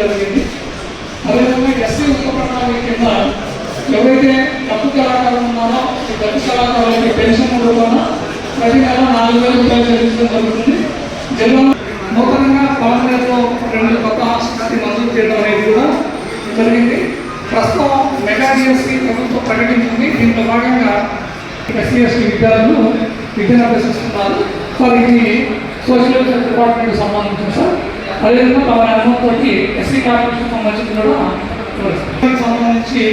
జరిగింది. అదేవిధంగా ఎస్సీ ఉప ప్రణాళిక కింద ఎవరైతే డబ్బు కళాకారులు ఉన్నారో ఈ డబ్బు కళాకారులకి పెన్షన్ రూపాన ప్రతి నెల నాలుగు వేల రూపాయలు చెల్లించడం జరుగుతుంది. జిల్లా నూతనంగా పాలనలో రెండు కొత్త ఆసుపత్రి మంజూరు చేయడం అనేది కూడా జరిగింది. ప్రస్తుతం మెగా జిఎస్సీ ప్రభుత్వం ప్రకటించింది. దీంట్లో భాగంగా ఎస్సీ ఎస్టీ విద్యార్థులు విద్యను అభ్యసిస్తున్నారు సార్ ఇది సోషల్ డిపార్ట్మెంట్కి సంబంధించింది సంబంధించిన సార్ అదేవిధంగా తమ అనుభవంతో ఎస్సీ కార్పొరేషన్ సంబంధించి కూడా సంబంధించి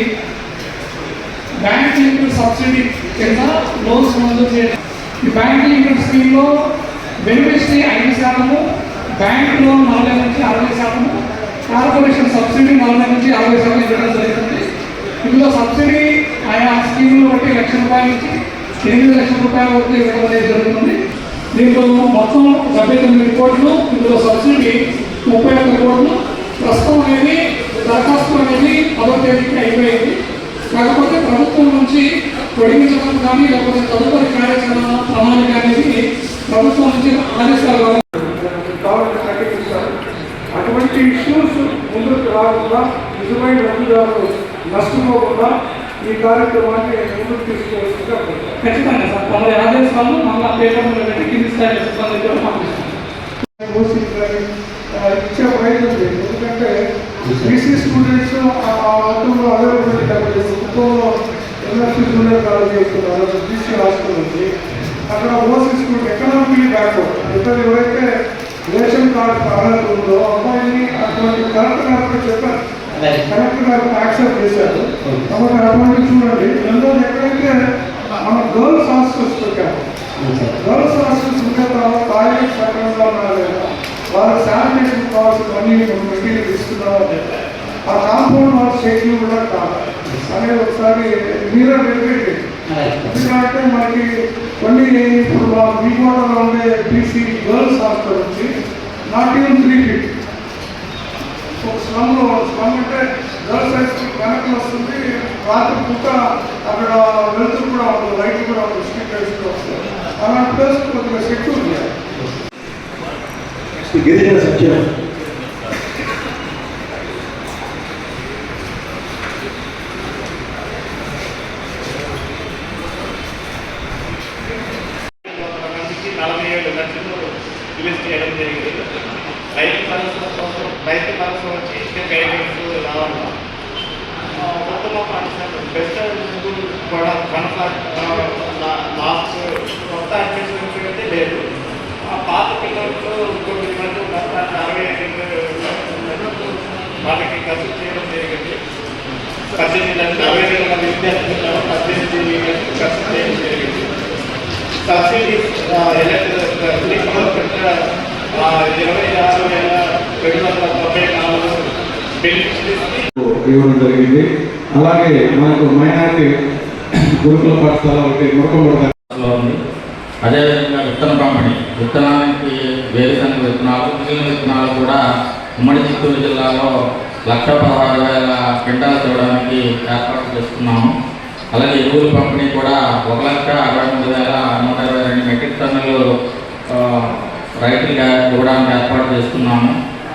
బ్యాంక్ లింక్డ్ సబ్సిడీ కింద లోన్స్ మంజూరు చేయడం. ఈ బ్యాంక్ లింక్డ్ స్కీమ్లో బెనిఫిషరీ ఐదు శాతము బ్యాంక్ లోన్ నలభై నుంచి అరవై శాతము కార్పొరేషన్ సబ్సిడీ నలభై నుంచి అరవై శాతం ఇవ్వడం జరుగుతుంది. ఇందులో సబ్సిడీ ఆయా స్కీములు బట్టి లక్ష రూపాయల నుంచి ఎనిమిది లక్షల రూపాయల వరకు ఇవ్వడం అనేది జరుగుతుంది. దీంట్లో మొత్తం డెబ్బై తొమ్మిది కోట్లు ఇందులో సబ్సిడీ ముప్పై ఒక్క కోట్లు. ప్రస్తుతం అనేది దరఖాస్తు అనేది పదో తేదీకి అయిపోయింది. కాకపోతే ప్రభుత్వం నుంచి పొడిగించడం కానీ లేకపోతే తదుపరి కార్యాచరణ ప్రణాళిక అనేది ప్రభుత్వం నుంచి ఆదేశాలు అటువంటి ఇష్యూస్ ముందుకు రాకుండా నిజమైన లబ్ధిదారులు నష్టపోకుండా ఈ కార్యక్రమాన్ని ముందుకు తీసుకోవాల్సిందిగా. ఖచ్చితంగా సార్. తమరి ఆదేశాలు మళ్ళా పేపర్లో పెట్టి కింది స్థాయి పంపిస్తాం ఇచ్చే ప్రయత్నం లేదు ఎందుకంటే బీసీ స్టూడెంట్స్ ఆటంలో అవైలబిలిటీ కాబట్టి ప్రభుత్వంలో ఎన్ఎస్సీ కాలేజ్ చేస్తున్నారు. బీసీ హాస్టల్ ఉంది. అక్కడ ఓసీ స్టూడెంట్ ఎకనామికలీ బ్యాక్వర్డ్ ఇతను ఎవరైతే రేషన్ కార్డు అర్హత ఉందో అమ్మాయిని అటువంటి గారు కూడా చెప్పారు. కలెక్టర్ గారు యాక్సెప్ట్ చేశారు. కాబట్టి అటువంటి చూడండి. రెండోది ఎక్కడైతే మన గర్ల్స్ హాస్టల్స్ పెట్టాము గర్ల్స్ హాస్టల్స్ ఉంటే తర్వాత టాయిలెట్ సక్రమంగా ఉన్నా లేదా వాళ్ళ శానిటేషన్ కావాల్సినవన్నీ మెటీరియల్ ఇస్తున్నాము ఆ కాంపౌండ్ వాళ్ళ షెడ్యూల్ కూడా కావాలి అనేది ఒకసారి మీరే వెరిఫై ఎందుకంటే మనకి కొన్ని ఇప్పుడు మా విజయవాడలో ఉండే బీసీ గర్ల్స్ హాస్టల్ నుంచి నాట్ ఈవెన్ త్రీ ఫీట్ ఒక స్లమ్లో స్లమ్ అంటే గర్ల్స్ హై స్కూల్ వెనక్కి వస్తుంది. రాత్రి పూట అక్కడ వెళ్తూ కూడా ఉంటుంది లైట్ కూడా ఉంటుంది స్ట్రీట్ లైట్స్ కూడా వస్తుంది అలాంటి ప్లేస్ కొద్దిగా సెక్యూర్ చేయాలి. గిరిజన సత్యం మందికి నలభై ఏడు లక్షలు రిలీజ్ చేయడం జరిగింది రైతు భరోసా కోసం రైతు భరోసా వచ్చి ఇచ్చే గైడెన్స్ రావాలి ఆ, మొత్తం బెస్ట్ కూడా కొనసాగ లాస్ట్ కొత్త అడ్మిషన్స్ అయితే లేదు ఆ పాత పిల్లలతో తొమ్మిది మంది ఉన్నారు అరవై ఐదు వాళ్ళకి ఖర్చు చేయడం జరిగింది పద్దెనిమిది అరవై వేల మంది విద్యార్థులు పద్దెనిమిది ఖర్చు చేయడం జరిగింది సబ్సిడీస్ ఇరవై ఆరు వేల రెండు వందల తొంభై నాలుగు బెనిఫిషరీస్కి ఇవ్వడం జరిగింది. అలాగే మనకు మైనార్టీ గురుకుల పాఠశాల ఒకటి మురకంబడ ఉంది. అదేవిధంగా విత్తన పంపిణీ. విత్తనానికి వేరుశనగ విత్తనాలు మిగిలిన విత్తనాలు కూడా ఉమ్మడి చిత్తూరు జిల్లాలో లక్ష పదహారు వేల క్వింటాలు చూడడానికి ఏర్పాటు చేస్తున్నాము. అలాగే ఎరువుల పంపిణీ కూడా ఒక లక్ష అరవై మూడు వేల నూట ఇరవై రెండు మెట్రిక్ టన్నులు రైతులుగా ఇవ్వడానికి ఏర్పాటు చేస్తున్నాము.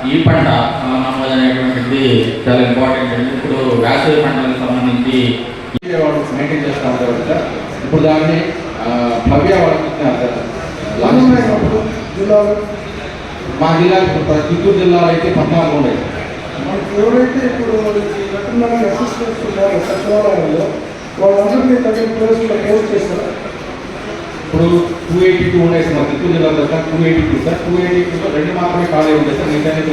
ఈ పంట ఆ, నమోదైనటువంటిది చాలా ఇంపార్టెంట్ అండి ఇప్పుడు వేసవి పంటలకు సంబంధించి మెయింటైన్ చేస్తూ ఉంటారు ఇప్పుడు దాన్ని భవ్య మా జిల్లా ఇప్పుడు చిత్తూరు జిల్లాలో అయితే పద్నాలుగు ఉన్నాయి. మనకి ఎవరైతే ఇప్పుడు వెటర్నరీ అసిస్టెంట్స్ ఉన్నారో సచివాలయంలో వాళ్ళందరినీ తగిన ప్లేస్లో పోస్ట్ చేస్తారు ఇప్పుడు టూ ఎయిటీ టూ ఉన్నాయి సార్ మా చిత్తూరు జిల్లాలో sir two eighty two sir. Two eighty టూలో రెండు మాత్రమే ఖాళీ ఉంది సార్ మిగతా అన్ని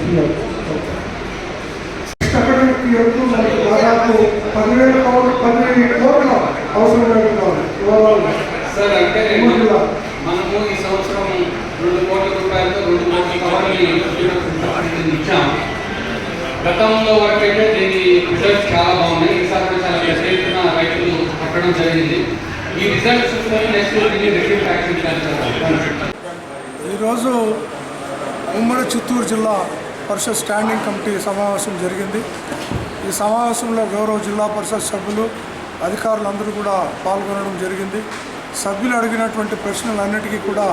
ఫిల్ దాదాపు పదివేల పదిహేను కోట్ల అవసరమైన సార్ అంటే మనము ఈ సంవత్సరం రెండు కోట్ల రూపాయలతో రెండు కోట్ల కవర్లు ఇచ్చాం. గతంలో వరకు అయితే దీని రిజల్ట్స్ చాలా బాగున్నాయి. ఈసారి చాలా పెద్ద ఎత్తున రైతులు పట్టడం జరిగింది. ఈ రిజల్ట్స్ నెక్స్ట్ దీన్ని యాక్షన్ ఈరోజు ఉమ్మడి చిత్తూరు జిల్లా పరిషత్ స్టాండింగ్ కమిటీ సమావేశం జరిగింది. ఈ సమావేశంలో గౌరవ జిల్లా పరిషత్ సభ్యులు అధికారులందరూ కూడా పాల్గొనడం జరిగింది. సభ్యులు అడిగినటువంటి ప్రశ్నలన్నిటికీ కూడా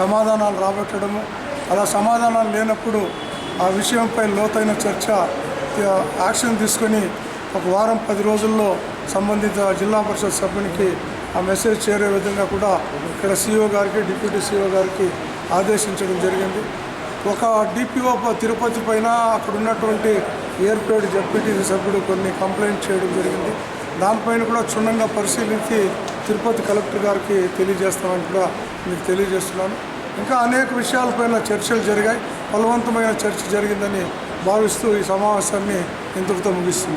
సమాధానాలు రాబట్టడము అలా సమాధానాలు లేనప్పుడు ఆ విషయంపై లోతైన చర్చ యాక్షన్ తీసుకొని ఒక వారం పది రోజుల్లో సంబంధిత జిల్లా పరిషత్ సభ్యునికి ఆ మెసేజ్ చేరే విధంగా కూడా ఇక్కడ సీఓ గారికి డిప్యూటీ సీఓ గారికి ఆదేశించడం జరిగింది. ఒక డిపిఓ తిరుపతి పైన అక్కడ ఉన్నటువంటి ఎయిర్పోర్ట్ జడ్పీటీసీ సభ్యుడు కొన్ని కంప్లైంట్ చేయడం జరిగింది. దానిపైన కూడా క్షుణ్ణంగా పరిశీలించి తిరుపతి కలెక్టర్ గారికి తెలియజేస్తామని కూడా మీకు తెలియజేస్తున్నాను. ఇంకా అనేక విషయాలపైన చర్చలు జరిగాయి. ఫలవంతమైన చర్చ జరిగిందని భావిస్తూ ఈ సమావేశాన్ని ఇంతటితో ముగిస్తుంది